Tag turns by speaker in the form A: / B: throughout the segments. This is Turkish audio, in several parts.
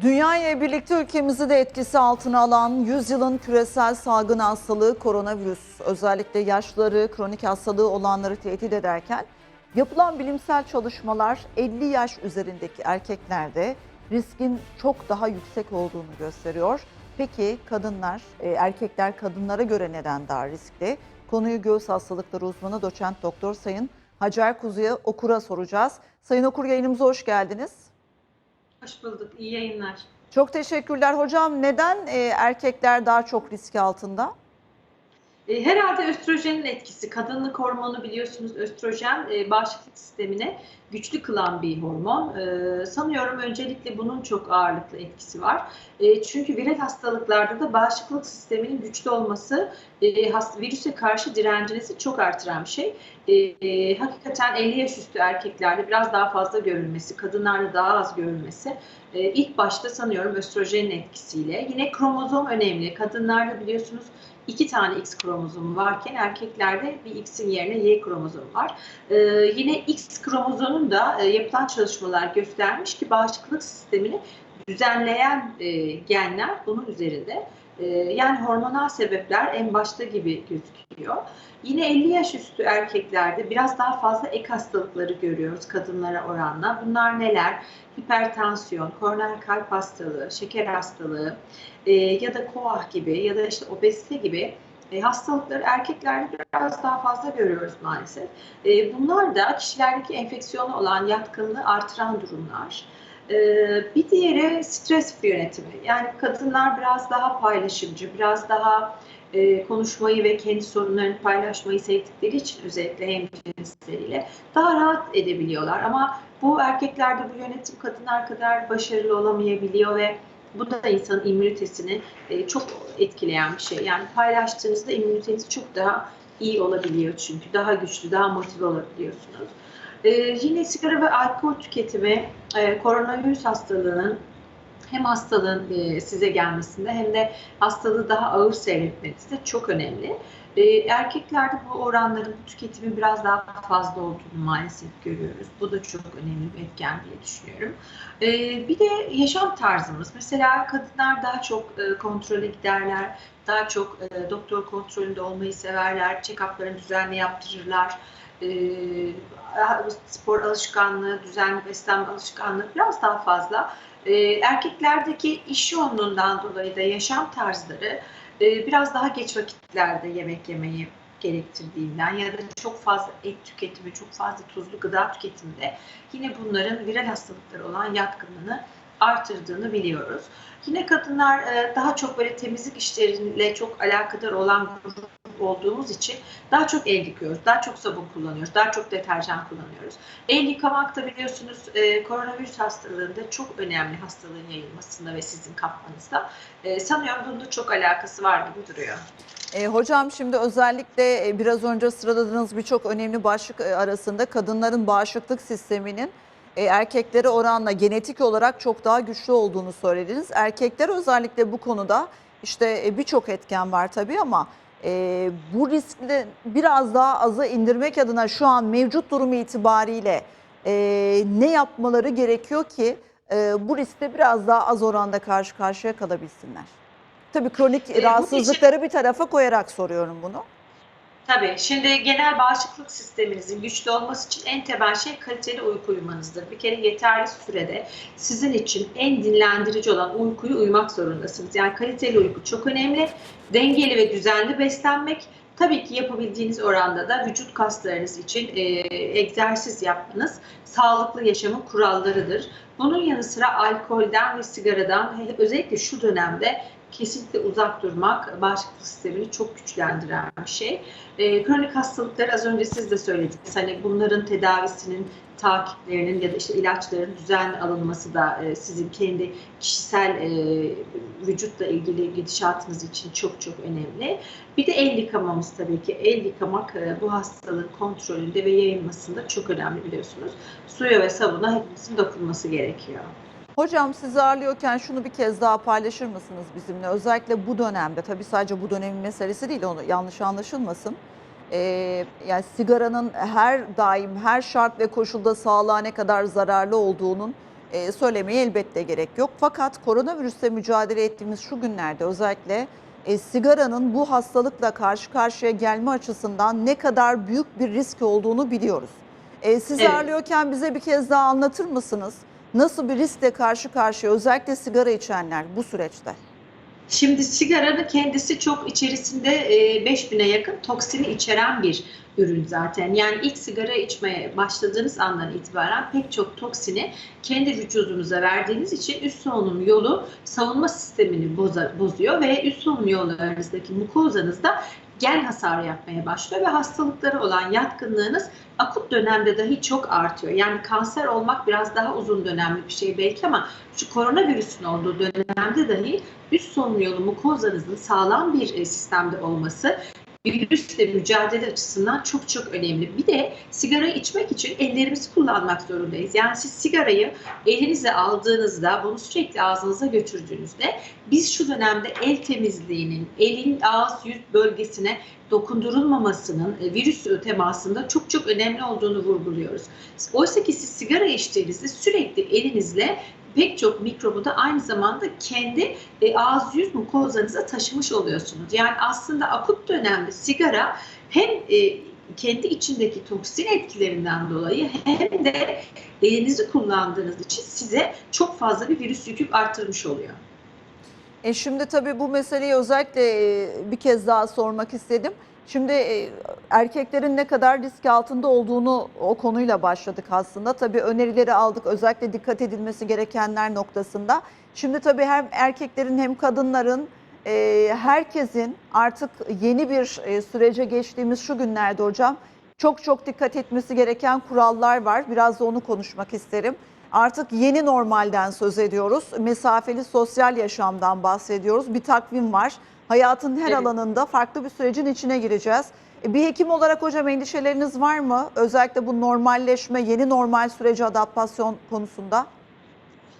A: Dünya ile birlikte ülkemizi de etkisi altına alan 100 yılın küresel salgın hastalığı koronavirüs özellikle yaşlıları, kronik hastalığı olanları tehdit ederken yapılan bilimsel çalışmalar 50 yaş üzerindeki erkeklerde riskin çok daha yüksek olduğunu gösteriyor. Peki kadınlar, e, erkekler kadınlara göre neden daha riskli? Konuyu göğüs hastalıkları uzmanı doçent doktor Sayın Hacer Kuzu'ya Okur'a soracağız. Sayın Okur yayınımıza hoş geldiniz.
B: Hoş bulduk. İyi yayınlar.
A: Çok teşekkürler hocam. Neden e, erkekler daha çok riski altında?
B: E, herhalde östrojenin etkisi. Kadınlık hormonu biliyorsunuz östrojen e, bağışıklık sistemine güçlü kılan bir hormon. E, sanıyorum öncelikle bunun çok ağırlıklı etkisi var. Çünkü viral hastalıklarda da bağışıklık sisteminin güçlü olması virüse karşı direncinizi çok artıran bir şey. Hakikaten 50 yaş üstü erkeklerde biraz daha fazla görülmesi, kadınlarda daha az görülmesi ilk başta sanıyorum östrojenin etkisiyle. Yine kromozom önemli. Kadınlarda biliyorsunuz iki tane X kromozomu varken erkeklerde bir X'in yerine Y kromozomu var. Ee, yine X kromozonun da e, yapılan çalışmalar göstermiş ki bağışıklık sistemini düzenleyen e, genler bunun üzerinde. E, yani hormonal sebepler en başta gibi gözüküyor. Yine 50 yaş üstü erkeklerde biraz daha fazla ek hastalıkları görüyoruz kadınlara oranla. Bunlar neler? Hipertansiyon, koroner kalp hastalığı, şeker hastalığı e, ya da koah gibi ya da işte obezite gibi e, hastalıkları erkeklerde biraz daha fazla görüyoruz maalesef. E, bunlar da kişilerdeki enfeksiyona olan yatkınlığı artıran durumlar. E, bir diğeri stres yönetimi. Yani kadınlar biraz daha paylaşımcı, biraz daha e, konuşmayı ve kendi sorunlarını paylaşmayı sevdikleri için özellikle hem cinsleriyle daha rahat edebiliyorlar. Ama bu erkeklerde bu yönetim kadınlar kadar başarılı olamayabiliyor ve bu da insanın immünitesini e, çok etkileyen bir şey. Yani paylaştığınızda immüniteniz çok daha iyi olabiliyor çünkü daha güçlü, daha motive olabiliyorsunuz. E, yine sigara ve alkol tüketimi e, koronavirüs hastalığının hem hastalığın e, size gelmesinde hem de hastalığı daha ağır seyretmesi de çok önemli. E, erkeklerde bu oranların bu tüketimi biraz daha fazla olduğunu maalesef görüyoruz. Bu da çok önemli bir etken diye düşünüyorum. E, bir de yaşam tarzımız. Mesela kadınlar daha çok e, kontrole giderler, daha çok e, doktor kontrolünde olmayı severler, check-up'larını düzenli yaptırırlar. E, spor alışkanlığı, düzenli beslenme alışkanlığı biraz daha fazla. E, erkeklerdeki iş yoğunluğundan dolayı da yaşam tarzları e, biraz daha geç vakitlerde yemek yemeyi gerektirdiğinden ya da çok fazla et tüketimi, çok fazla tuzlu gıda tüketiminde yine bunların viral hastalıkları olan yatkınlığını artırdığını biliyoruz. Yine kadınlar e, daha çok böyle temizlik işleriyle çok alakadar olan grup olduğumuz için daha çok el yıkıyoruz, daha çok sabun kullanıyoruz, daha çok deterjan kullanıyoruz. El yıkamak da biliyorsunuz e, koronavirüs hastalığında çok önemli hastalığın yayılmasında ve sizin kapmanızda. E, sanıyorum bunun da çok alakası var gibi duruyor.
A: E, hocam şimdi özellikle biraz önce sıraladığınız birçok önemli başlık arasında kadınların bağışıklık sisteminin e, erkeklere oranla genetik olarak çok daha güçlü olduğunu söylediniz. Erkekler özellikle bu konuda işte e, birçok etken var tabii ama e, bu riskli biraz daha aza indirmek adına şu an mevcut durumu itibariyle e, ne yapmaları gerekiyor ki e, bu riskle biraz daha az oranda karşı karşıya kalabilsinler? Tabii kronik
B: E,
A: rahatsızlıkları bir tarafa koyarak soruyorum bunu.
B: Tabii. Şimdi genel bağışıklık sisteminizin güçlü olması için en temel şey kaliteli uyku uyumanızdır. Bir kere yeterli sürede sizin için en dinlendirici olan uykuyu uyumak zorundasınız. Yani kaliteli uyku çok önemli. Dengeli ve düzenli beslenmek. Tabii ki yapabildiğiniz oranda da vücut kaslarınız için e, egzersiz yapmanız sağlıklı yaşamın kurallarıdır. Bunun yanı sıra alkolden ve sigaradan özellikle şu dönemde kesinlikle uzak durmak bağışıklık sistemini çok güçlendiren bir şey. E, kronik hastalıkları az önce siz de söylediniz. Hani bunların tedavisinin takiplerinin ya da işte ilaçların düzenli alınması da e, sizin kendi kişisel e, vücutla ilgili gidişatınız için çok çok önemli. Bir de el yıkamamız tabii ki. El yıkamak e, bu hastalığın kontrolünde ve yayılmasında çok önemli biliyorsunuz. Suya ve sabuna hepimizin dokunması gerekiyor.
A: Hocam sizi ağırlıyorken şunu bir kez daha paylaşır mısınız bizimle? Özellikle bu dönemde, tabii sadece bu dönemin meselesi değil, onu yanlış anlaşılmasın. Ee, yani sigaranın her daim, her şart ve koşulda sağlığa ne kadar zararlı olduğunun e, söylemeye elbette gerek yok. Fakat koronavirüsle mücadele ettiğimiz şu günlerde özellikle e, sigaranın bu hastalıkla karşı karşıya gelme açısından ne kadar büyük bir risk olduğunu biliyoruz. E, sizi
B: Evet.
A: ağırlıyorken bize bir kez daha anlatır mısınız? Nasıl bir riskle karşı karşıya özellikle sigara içenler bu süreçte?
B: Şimdi sigaranın kendisi çok içerisinde e, 5000'e yakın toksini içeren bir ürün zaten. Yani ilk sigara içmeye başladığınız andan itibaren pek çok toksini kendi vücudunuza verdiğiniz için üst solunum yolu savunma sistemini boza- bozuyor ve üst solunum yollarınızdaki mukozanızda gen hasarı yapmaya başlıyor ve hastalıkları olan yatkınlığınız akut dönemde dahi çok artıyor. Yani kanser olmak biraz daha uzun dönemli bir şey belki ama şu koronavirüsün olduğu dönemde dahi üst solunum yolu mukozanızın sağlam bir e, sistemde olması virüsle mücadele açısından çok çok önemli. Bir de sigara içmek için ellerimizi kullanmak zorundayız. Yani siz sigarayı elinize aldığınızda, bunu sürekli ağzınıza götürdüğünüzde biz şu dönemde el temizliğinin, elin ağız yüz bölgesine dokundurulmamasının e, virüs temasında çok çok önemli olduğunu vurguluyoruz. Oysa ki siz sigara içtiğinizde sürekli elinizle pek çok mikrobu da aynı zamanda kendi e, ağız yüz mukozanıza taşımış oluyorsunuz. Yani aslında akut dönemde sigara hem e, kendi içindeki toksin etkilerinden dolayı hem de elinizi kullandığınız için size çok fazla bir virüs yükü arttırmış oluyor.
A: E şimdi tabii bu meseleyi özellikle e, bir kez daha sormak istedim. Şimdi e, erkeklerin ne kadar risk altında olduğunu o konuyla başladık aslında. Tabii önerileri aldık özellikle dikkat edilmesi gerekenler noktasında. Şimdi tabii hem erkeklerin hem kadınların e, herkesin artık yeni bir e, sürece geçtiğimiz şu günlerde hocam çok çok dikkat etmesi gereken kurallar var. Biraz da onu konuşmak isterim. Artık yeni normalden söz ediyoruz. Mesafeli sosyal yaşamdan bahsediyoruz. Bir takvim var. Hayatın her
B: Evet.
A: alanında farklı bir sürecin içine gireceğiz. E, Bir hekim olarak hocam endişeleriniz var mı? Özellikle bu normalleşme, yeni normal sürece adaptasyon konusunda.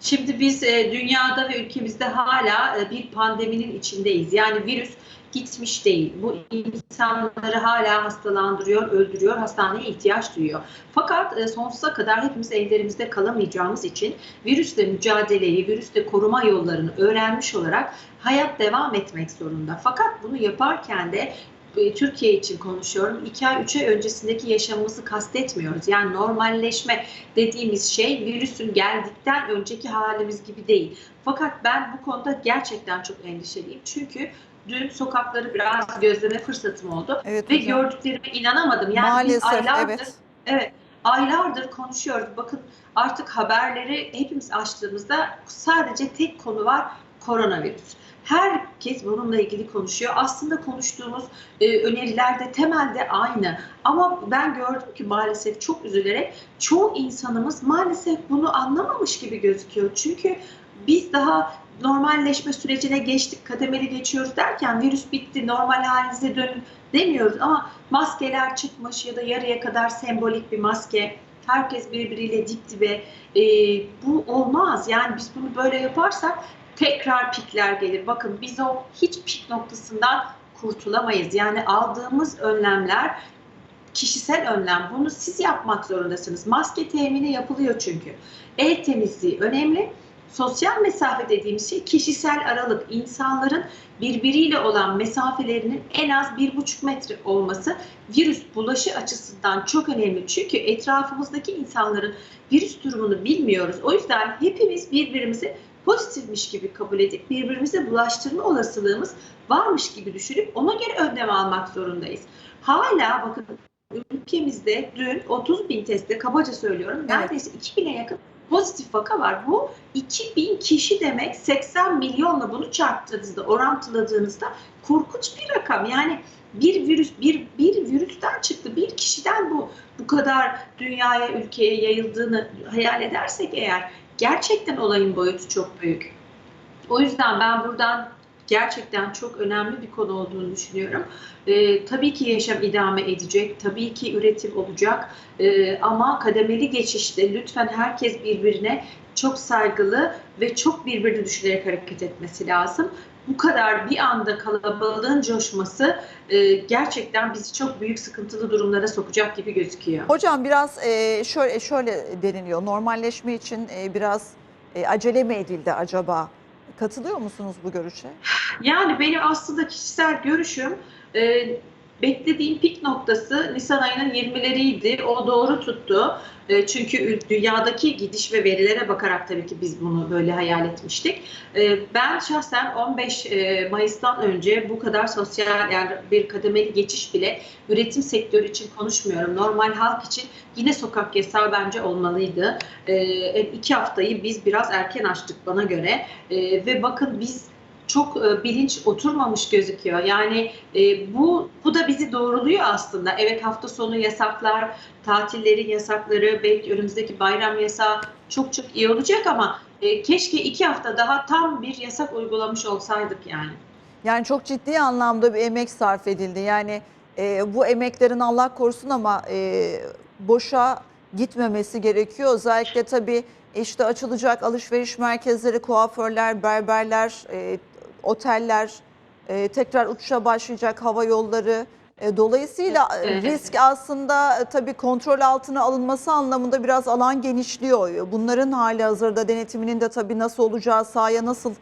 B: Şimdi biz e, dünyada ve ülkemizde hala e, bir pandeminin içindeyiz. Yani virüs gitmiş değil. Bu insanları hala hastalandırıyor, öldürüyor, hastaneye ihtiyaç duyuyor. Fakat e, sonsuza kadar hepimiz evlerimizde kalamayacağımız için virüsle mücadeleyi, virüsle koruma yollarını öğrenmiş olarak hayat devam etmek zorunda. Fakat bunu yaparken de Türkiye için konuşuyorum. 2 ay 3 ay öncesindeki yaşamımızı kastetmiyoruz. Yani normalleşme dediğimiz şey virüsün geldikten önceki halimiz gibi değil. Fakat ben bu konuda gerçekten çok endişeliyim. Çünkü dün sokakları biraz gözleme fırsatım oldu
A: Evet
B: ve
A: hocam.
B: gördüklerime inanamadım. Yani biz
A: Maalesef
B: aylardır
A: evet.
B: Evet, aylardır konuşuyoruz. Bakın artık haberleri hepimiz açtığımızda sadece tek konu var koronavirüs. Herkes bununla ilgili konuşuyor. Aslında konuştuğumuz e, öneriler de temelde aynı. Ama ben gördüm ki maalesef çok üzülerek çoğu insanımız maalesef bunu anlamamış gibi gözüküyor. Çünkü biz daha normalleşme sürecine geçtik, kademeli geçiyoruz derken virüs bitti, normal halinize dönün demiyoruz. Ama maskeler çıkmış ya da yarıya kadar sembolik bir maske. Herkes birbiriyle dip dibe. Ee, bu olmaz. Yani biz bunu böyle yaparsak tekrar pikler gelir. Bakın biz o hiç pik noktasından kurtulamayız. Yani aldığımız önlemler kişisel önlem. Bunu siz yapmak zorundasınız. Maske temini yapılıyor çünkü. El temizliği önemli. Sosyal mesafe dediğimiz şey kişisel aralık. İnsanların birbiriyle olan mesafelerinin en az bir buçuk metre olması virüs bulaşı açısından çok önemli. Çünkü etrafımızdaki insanların virüs durumunu bilmiyoruz. O yüzden hepimiz birbirimizi pozitifmiş gibi kabul edip birbirimize bulaştırma olasılığımız varmış gibi düşünüp ona göre önlem almak zorundayız. Hala bakın ülkemizde dün 30 bin testte kabaca söylüyorum neredeyse 2000'e yakın pozitif vaka var. Bu 2000 kişi demek 80 milyonla bunu çarptığınızda orantıladığınızda korkunç bir rakam. Yani bir virüs bir bir virüsten çıktı. Bir kişiden bu bu kadar dünyaya, ülkeye yayıldığını hayal edersek eğer gerçekten olayın boyutu çok büyük. O yüzden ben buradan gerçekten çok önemli bir konu olduğunu düşünüyorum. Ee, tabii ki yaşam idame edecek, tabii ki üretim olacak Ee, ama kademeli geçişte lütfen herkes birbirine çok saygılı ve çok birbirini düşünerek hareket etmesi lazım. Bu kadar bir anda kalabalığın coşması e, gerçekten bizi çok büyük sıkıntılı durumlara sokacak gibi gözüküyor.
A: Hocam biraz e, şöyle şöyle deniliyor. Normalleşme için e, biraz e, acele mi edildi acaba? Katılıyor musunuz bu görüşe?
B: Yani benim aslında kişisel görüşüm e, beklediğim pik noktası Nisan ayının 20'leriydi. O doğru tuttu. E, çünkü dünyadaki gidiş ve verilere bakarak tabii ki biz bunu böyle hayal etmiştik. E, ben şahsen 15 e, Mayıs'tan önce bu kadar sosyal yani bir kademeli geçiş bile üretim sektörü için konuşmuyorum. Normal halk için yine sokak yasağı bence olmalıydı. E, iki haftayı biz biraz erken açtık bana göre. Ve bakın biz çok e, bilinç oturmamış gözüküyor. Yani e, bu bu da bizi doğruluyor aslında. Evet hafta sonu yasaklar, tatillerin yasakları, belki önümüzdeki bayram yasağı çok çok iyi olacak ama e, keşke iki hafta daha tam bir yasak uygulamış olsaydık yani.
A: Yani çok ciddi anlamda bir emek sarf edildi. Yani e, bu emeklerin Allah korusun ama e, boşa gitmemesi gerekiyor. Özellikle tabii işte açılacak alışveriş merkezleri, kuaförler, berberler, e, oteller, e, tekrar uçuşa başlayacak hava yolları. E, dolayısıyla
B: Evet.
A: risk aslında e, tabii kontrol altına alınması anlamında biraz alan genişliyor. Bunların hali hazırda denetiminin de tabii nasıl olacağı, sahaya nasıl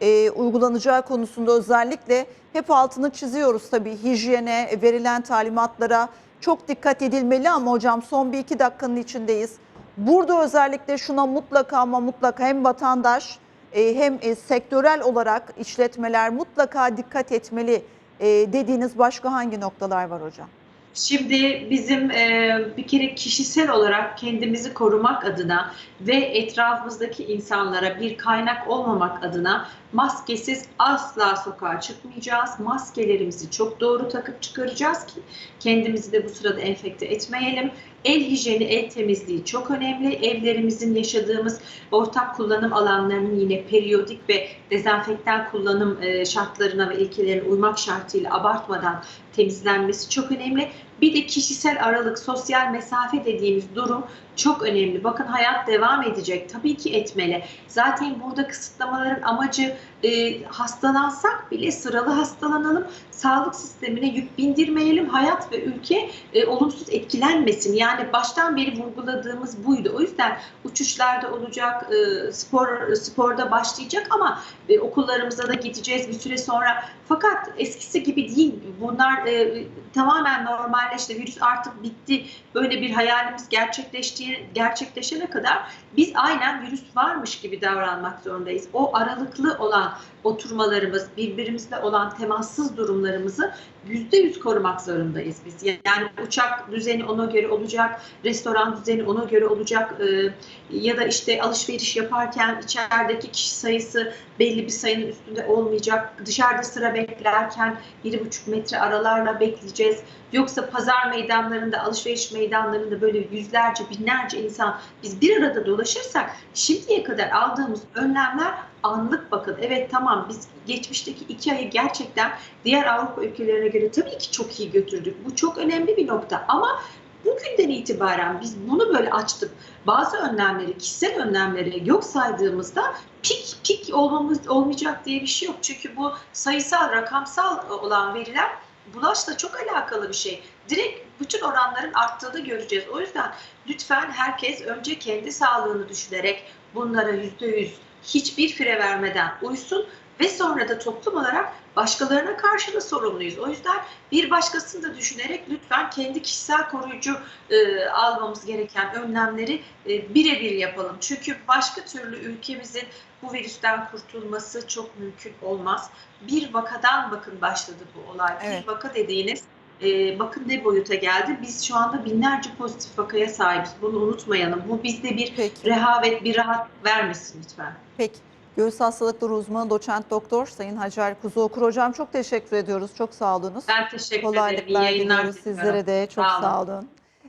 A: e, uygulanacağı konusunda özellikle hep altını çiziyoruz tabii hijyene, verilen talimatlara çok dikkat edilmeli ama hocam son bir iki dakikanın içindeyiz. Burada özellikle şuna mutlaka ama mutlaka hem vatandaş e, hem e, sektörel olarak işletmeler mutlaka dikkat etmeli e, dediğiniz başka hangi noktalar var hocam?
B: Şimdi bizim e, bir kere kişisel olarak kendimizi korumak adına ve etrafımızdaki insanlara bir kaynak olmamak adına maskesiz asla sokağa çıkmayacağız. Maskelerimizi çok doğru takıp çıkaracağız ki kendimizi de bu sırada enfekte etmeyelim. El hijyeni, el temizliği çok önemli. Evlerimizin yaşadığımız ortak kullanım alanlarının yine periyodik ve dezenfektan kullanım e, şartlarına ve ilkelerine uymak şartıyla abartmadan temizlenmesi çok önemli. Bir de kişisel aralık, sosyal mesafe dediğimiz durum çok önemli. Bakın hayat devam edecek. Tabii ki etmeli. Zaten burada kısıtlamaların amacı e, hastalansak bile sıralı hastalanalım. Sağlık sistemine yük bindirmeyelim. Hayat ve ülke e, olumsuz etkilenmesin. Yani baştan beri vurguladığımız buydu. O yüzden uçuşlarda olacak, e, spor sporda başlayacak ama e, okullarımıza da gideceğiz bir süre sonra. Fakat eskisi gibi değil. Bunlar e, tamamen normalleşti. Virüs artık bitti. Böyle bir hayalimiz gerçekleştiği gerçekleşene kadar biz aynen virüs varmış gibi davranmak zorundayız. O aralıklı olan oturmalarımız, birbirimizle olan temassız durumlarımızı yüzde yüz korumak zorundayız biz. Yani uçak düzeni ona göre olacak, restoran düzeni ona göre olacak e, ya da işte alışveriş yaparken içerideki kişi sayısı belli bir sayının üstünde olmayacak. Dışarıda sıra beklerken 1,5 metre aralarla bekleyeceğiz. Yoksa pazar meydanlarında, alışveriş meydanlarında böyle yüzlerce, binlerce insan biz bir arada dolaşırsak şimdiye kadar aldığımız önlemler anlık bakın. Evet tamam biz geçmişteki iki ayı gerçekten diğer Avrupa ülkelerine göre tabii ki çok iyi götürdük. Bu çok önemli bir nokta ama bugünden itibaren biz bunu böyle açtık. Bazı önlemleri, kişisel önlemleri yok saydığımızda pik pik olmamız olmayacak diye bir şey yok. Çünkü bu sayısal, rakamsal olan veriler bulaşla çok alakalı bir şey. Direkt bütün oranların arttığını göreceğiz. O yüzden lütfen herkes önce kendi sağlığını düşünerek bunlara yüzde yüz hiçbir fire vermeden uysun ve sonra da toplum olarak başkalarına karşı da sorumluyuz. O yüzden bir başkasını da düşünerek lütfen kendi kişisel koruyucu e, almamız gereken önlemleri e, birebir yapalım. Çünkü başka türlü ülkemizin bu virüsten kurtulması çok mümkün olmaz. Bir vakadan bakın başladı bu olay.
A: Evet.
B: Bir vaka dediğiniz e, bakın ne boyuta geldi. Biz şu anda binlerce pozitif vakaya sahibiz. Bunu unutmayalım. Bu bizde bir
A: Peki.
B: rehavet, bir rahat vermesin lütfen.
A: Peki. Göğüs hastalıkları uzmanı doçent doktor Sayın Hacer Kuzuokur hocam çok teşekkür ediyoruz. Çok sağ olunuz.
B: Ben teşekkür ederim.
A: Kolaylıklar
B: yayınlar
A: diliyoruz sizlere de. Çok
B: Sağ olun.
A: sağ olun.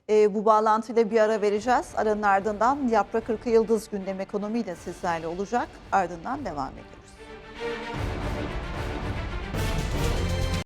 A: Ee, bu bağlantıyla bir ara vereceğiz. Aranın ardından Yaprak Irkı Yıldız gündem ekonomiyle sizlerle olacak. Ardından devam ediyoruz.